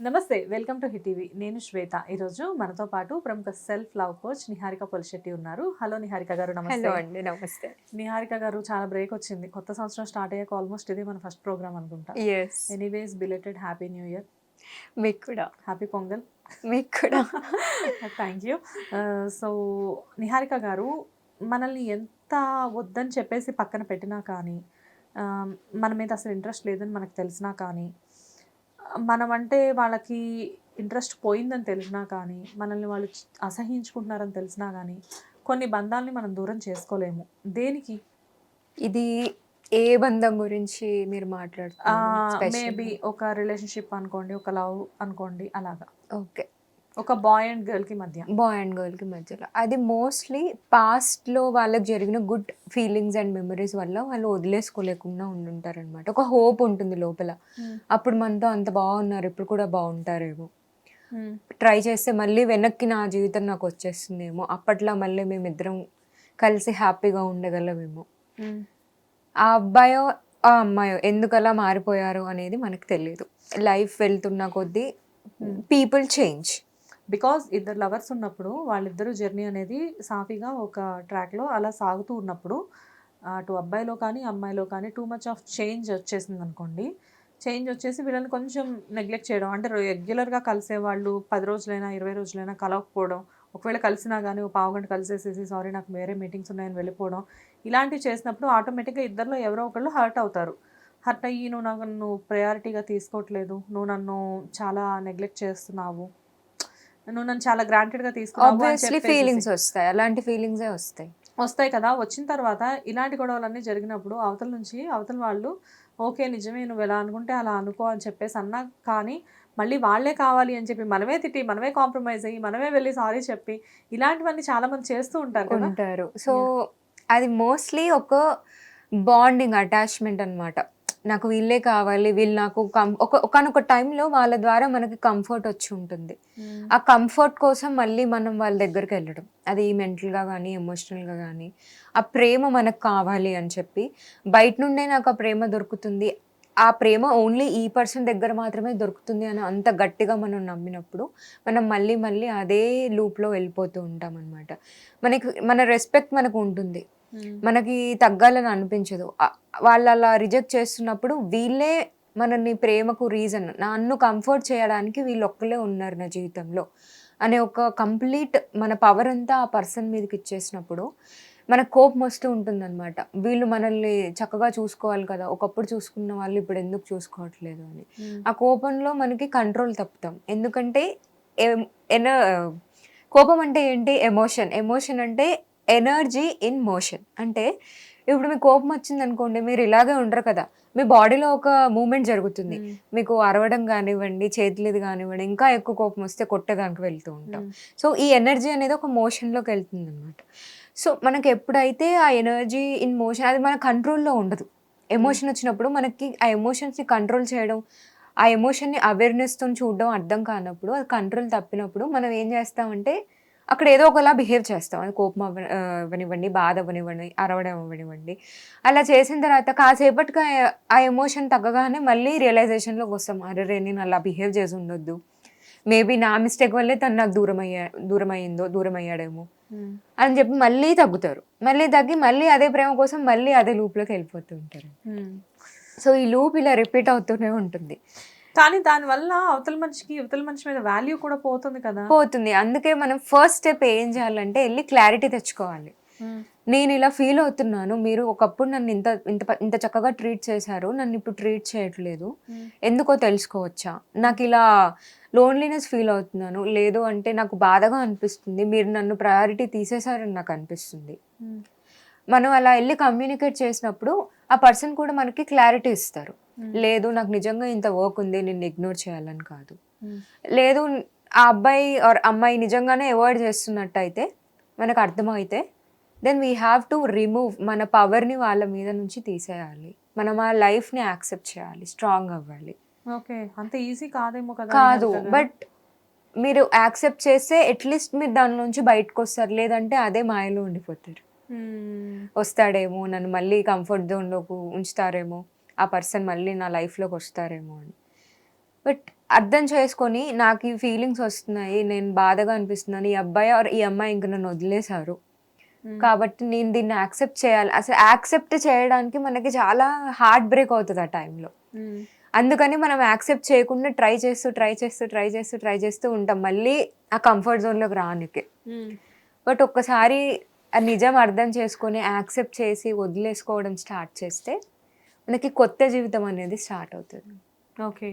నమస్తే welcome to hit TV. నేను శ్వేత. ఈరోజు మనతో పాటు ప్రముఖ self love coach Niharika Polisetty ఉన్నారు. హలో నిహారిక గారు నమస్తే. అండి నమస్తే. నిహారిక గారు చాలా బ్రేక్ వచ్చింది. కొత్త సంవత్సరం స్టార్ట్ అయ్యాక ఆల్మోస్ట్ ఇదే మన ఫస్ట్ ప్రోగ్రామ్ అనుకుంటా. Anyways belated happy new year మీకు కూడా. హ్యాపీ పొంగల్ మీకు కూడా. థ్యాంక్ యూ సో నిహారిక గారు మనల్ని ఎంత వద్దని చెప్పేసి పక్కన పెట్టినా కానీ ఆ, మన మీద అసలు ఇంట్రెస్ట్ లేదని మనకు తెలిసినా కానీ మనం అంటే వాళ్ళకి ఇంట్రెస్ట్ పోయిందని తెలిసినా కానీ మనల్ని వాళ్ళు అసహించుకుంటున్నారని తెలిసినా కానీ కొన్ని బంధాలని మనం దూరం చేసుకోలేము. దేనికి? ఇది ఏ బంధం గురించి మీరు మాట్లాడుతున్నారు మేబీ ఒక రిలేషన్షిప్ అనుకోండి ఒక లవ్ అనుకోండి అలాగా. ఓకే ఒక బాయ్ అండ్ గర్ల్కి మధ్య. బాయ్ అండ్ గర్ల్కి మధ్యలో. అది మోస్ట్లీ పాస్ట్లో వాళ్ళకి జరిగిన గుడ్ ఫీలింగ్స్ అండ్ మెమరీస్ వల్ల వాళ్ళు వదిలేసుకోలేకుండా ఉండుంటారు అనమాట ఒక హోప్ ఉంటుంది లోపల. అప్పుడు మనతో అంత బాగున్నారు ఇప్పుడు కూడా బాగుంటారేమో. ట్రై చేస్తే మళ్ళీ వెనక్కి నా జీవితం నాకు వచ్చేస్తుందేమో. అప్పట్లో మళ్ళీ మేమిద్దరం కలిసి హ్యాపీగా ఉండగలమేమో. ఆ అబ్బాయో ఆ అమ్మాయో ఎందుకు అలా మారిపోయారు అనేది మనకు తెలియదు లైఫ్ వెళ్తున్న కొద్దీ పీపుల్ చేంజ్ బికాజ్ ఇద్దరు లవర్స్ ఉన్నప్పుడు వాళ్ళిద్దరూ జర్నీ అనేది సాఫీగా ఒక ట్రాక్లో అలా సాగుతూ ఉన్నప్పుడు అటు అబ్బాయిలో కానీ అమ్మాయిలో కానీ టూ మచ్ ఆఫ్ చేంజ్ వచ్చేసింది అనుకోండి. చేంజ్ వచ్చేసి వీళ్ళని కొంచెం నెగ్లెక్ట్ చేయడం అంటే రెగ్యులర్గా కలిసే వాళ్ళు పది రోజులైనా ఇరవై రోజులైనా కలవకపోవడం ఒకవేళ కలిసినా కానీ ఒక పావు గంట కలిసేసేసి సారీ నాకు వేరే మీటింగ్స్ ఉన్నాయని వెళ్ళిపోవడం ఇలాంటివి చేసినప్పుడు ఆటోమేటిక్గా ఇద్దరిలో ఎవరో ఒకళ్ళు హర్ట్ అవుతారు. హర్ట్ అయ్యి నువ్వు నాకు నువ్వు ప్రయారిటీగా తీసుకోవట్లేదు నువ్వు నన్ను చాలా నెగ్లెక్ట్ చేస్తున్నావు నువ్వు నన్ను చాలా తీసుకున్నావు అని ఆబ్వియస్లీ చెప్పేసేసి. ఫీలింగ్స్ వస్తాయి. అలాంటి ఫీలింగ్సే వస్తాయి. వస్తాయి కదా. వచ్చిన తర్వాత ఇలాంటి గొడవలన్నీ జరిగినప్పుడు అవతల నుంచి అవతల వాళ్ళు ఓకే నిజమే నువ్వు ఎలా అనుకుంటే అలా అనుకో అని చెప్పేసి అన్నా కానీ మళ్ళీ వాళ్ళే కావాలి అని చెప్పి మనమే తిట్టి మనమే కాంప్రమైజ్ అయ్యి మనమే వెళ్ళి సారీ చెప్పి ఇలాంటివన్నీ చాలా మంది చేస్తూ ఉంటారు ఉంటారు. సో అది మోస్ట్లీ ఒక బాండింగ్ అటాచ్మెంట్ అన్నమాట. నాకు వీళ్ళే కావాలి వీళ్ళు నాకు కం ఒక ఒకనొక టైంలో వాళ్ళ ద్వారా మనకి కంఫర్ట్ వచ్చి ఉంటుంది. ఆ కంఫర్ట్ కోసం మళ్ళీ మనం వాళ్ళ దగ్గరికి వెళ్ళడం. అది మెంటల్గా కానీ ఎమోషనల్గా కానీ ఆ ప్రేమ మనకు కావాలి అని చెప్పి బయట నుండే నాకు ఆ ప్రేమ దొరుకుతుంది. ఆ ప్రేమ ఓన్లీ ఈ పర్సన్ దగ్గర మాత్రమే దొరుకుతుంది అని అంత గట్టిగా మనం నమ్మినప్పుడు మనం మళ్ళీ మళ్ళీ అదే లూప్లో వెళ్ళిపోతూ ఉంటాం అనమాట మనకి మన రెస్పెక్ట్ మనకు ఉంటుంది. మనకి తగ్గాలని అనిపించదు. వాళ్ళు అలా రిజెక్ట్ చేస్తున్నప్పుడు వీళ్ళే మనని ప్రేమకు రీజన్ నన్ను కంఫర్ట్ చేయడానికి వీళ్ళు ఒక్కలే ఉన్నారు నా జీవితంలో అనే ఒక కంప్లీట్ మన పవర్ అంతా ఆ పర్సన్ మీదకి ఇచ్చేసినప్పుడు మన కోపం వస్తూ ఉంటుందన్నమాట. వీళ్ళు మనల్ని చక్కగా చూసుకోవాలి కదా. ఒకప్పుడు చూసుకున్న వాళ్ళు ఇప్పుడు ఎందుకు చూసుకోవట్లేదు అని. ఆ కోపంలో మనకి కంట్రోల్ తప్పుతాం. ఎందుకంటే ఎన కోపం అంటే ఏంటి? ఎమోషన్. ఎమోషన్ అంటే ఎనర్జీ ఇన్ మోషన్. అంటే ఇప్పుడు మీకు కోపం వచ్చింది అనుకోండి మీరు ఇలాగే ఉండరు కదా. మీ బాడీలో ఒక మూమెంట్ జరుగుతుంది. మీకు అరవడం కానివ్వండి చేతులది కానివ్వండి ఇంకా ఎక్కువ కోపం వస్తే కొట్టేదానికి వెళ్తూ ఉంటాం. సో ఈ ఎనర్జీ అనేది ఒక మోషన్లోకి వెళ్తుంది అనమాట సో మనకు ఎప్పుడైతే ఆ ఎనర్జీ ఇన్ మోషన్ అది మన కంట్రోల్లో ఉండదు. ఎమోషన్ వచ్చినప్పుడు మనకి ఆ ఎమోషన్స్ని కంట్రోల్ చేయడం ఆ ఎమోషన్ని అవేర్నెస్తో చూడడం అర్థం కానప్పుడు అది కంట్రోల్ తప్పినప్పుడు మనం ఏం చేస్తామంటే అక్కడ ఏదో ఒకలా బిహేవ్ చేస్తాం. అది కోపం అవ్వ అవ్వనివ్వండి బాధ అవ్వనివ్వండి అరవడం అవ్వనివ్వండి అలా చేసిన తర్వాత కాసేపటికి ఆ- ఆ ఎమోషన్ తగ్గగానే మళ్ళీ రియలైజేషన్లోకి వస్తాం. అరే నేను అలా బిహేవ్ చేసి ఉండొద్దు. మేబీ నా మిస్టేక్ వల్లే తను నాకు దూరం అయ్యా దూరం అయ్యిందో దూరం అయ్యాడేమో అని చెప్పి మళ్ళీ తగ్గుతారు. మళ్ళీ తగ్గి మళ్ళీ అదే ప్రేమ కోసం మళ్ళీ అదే లూప్లోకి వెళ్ళిపోతూ ఉంటారు. సో ఈ లూప్ ఇలా రిపీట్ అవుతూనే ఉంటుంది. కానీ దానివల్ల అవతల మనిషికి ఇవతల మనిషి మీద వాల్యూ కూడా పోతుంది కదా? పోతుంది. అందుకే మనం ఫస్ట్ స్టెప్ ఏం చేయాలంటే వెళ్ళి క్లారిటీ తెచ్చుకోవాలి. నేను ఇలా ఫీల్ అవుతున్నాను. మీరు ఒకప్పుడు నన్ను ఇంత ఇంత ఇంత చక్కగా ట్రీట్ చేశారు. నన్ను ఇప్పుడు ట్రీట్ చేయట్లేదు. ఎందుకో తెలుసుకోవచ్చా? నాకు ఇలా లోన్లీనెస్ ఫీల్ అవుతున్నాను. లేదు అంటే నాకు బాధగా అనిపిస్తుంది. మీరు నన్ను ప్రయారిటీ తీసేశారని నాకు అనిపిస్తుంది. మనం అలా వెళ్ళి కమ్యూనికేట్ చేసినప్పుడు ఆ పర్సన్ కూడా మనకి క్లారిటీ ఇస్తారు. లేదు నాకు నిజంగా ఇంత వర్క్ ఉంది. నేను ఇగ్నోర్ చేయాలని కాదు. లేదు ఆ అబ్బాయి ఆర్ అమ్మాయి నిజంగానే అవాయిడ్ చేస్తున్నట్టయితే మనకు అర్థమైతే then we have to remove మన పవర్ని వాళ్ళ మీద నుంచి తీసేయాలి. మనం ఆ లైఫ్ని యాక్సెప్ట్ చేయాలి స్ట్రాంగ్ అవ్వాలి. ఓకే అంత ఈజీ కాదేమో కదా కాదు. బట్ మీరు యాక్సెప్ట్ చేస్తే అట్లీస్ట్ మీరు దాని నుంచి బయటకు వస్తారు. లేదంటే అదే మాయలో ఉండిపోతారు. మ్మ్. వస్తాడేమో నన్ను మళ్ళీ కంఫర్ట్ జోన్లోకి ఉంచుతారేమో ఆ పర్సన్ మళ్ళీ నా లైఫ్లోకి వస్తారేమో అని. బట్ అర్థం చేసుకొని నాకు ఈ ఫీలింగ్స్ వస్తున్నాయి నేను బాధగా అనిపిస్తున్నాను. ఈ అబ్బాయి ఆర్ ఈ అమ్మాయి ఇంక నన్ను వదిలేశారు. కాబట్టి నేను దీన్ని యాక్సెప్ట్ చేయాలి. అసలు యాక్సెప్ట్ చేయడానికి మనకి చాలా హార్ట్ బ్రేక్ అవుతుంది ఆ టైంలో అందుకని మనం యాక్సెప్ట్ చేయకుండా ట్రై చేస్తూ ట్రై చేస్తూ ట్రై చేస్తూ ట్రై చేస్తూ ఉంటాం. మళ్ళీ ఆ కంఫర్ట్ జోన్లోకి రానికి. బట్ ఒక్కసారి ఆ నిజం అర్థం చేసుకొని యాక్సెప్ట్ చేసి వదిలేసుకోవడం స్టార్ట్ చేస్తే మనకి కొత్త జీవితం అనేది స్టార్ట్ అవుతుంది. ఓకే.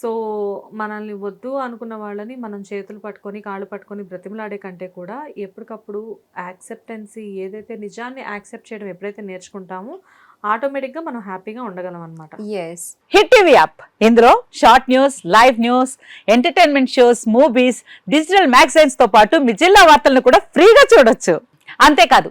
సో మనల్ని వద్దు అనుకున్న వాళ్ళని మనం చేతులు పట్టుకొని కాళ్ళు పట్టుకొని బ్రతిమలాడే కంటే కూడా ఎప్పటికప్పుడు యాక్సెప్టెన్సీ ఏదైతే నిజాన్ని యాక్సెప్ట్ చేయడం ఎప్పుడైతే నేర్చుకుంటామో ఆటోమేటిక్గా మనం హ్యాపీగా ఉండగలం అనమాట ఎస్ హిట్ టీవీ యాప్. ఇందులో short news live news entertainment shows movies digital మ్యాగజైన్స్తో పాటు మీ జిల్లా వార్తలను కూడా ఫ్రీగా చూడొచ్చు. అంతేకాదు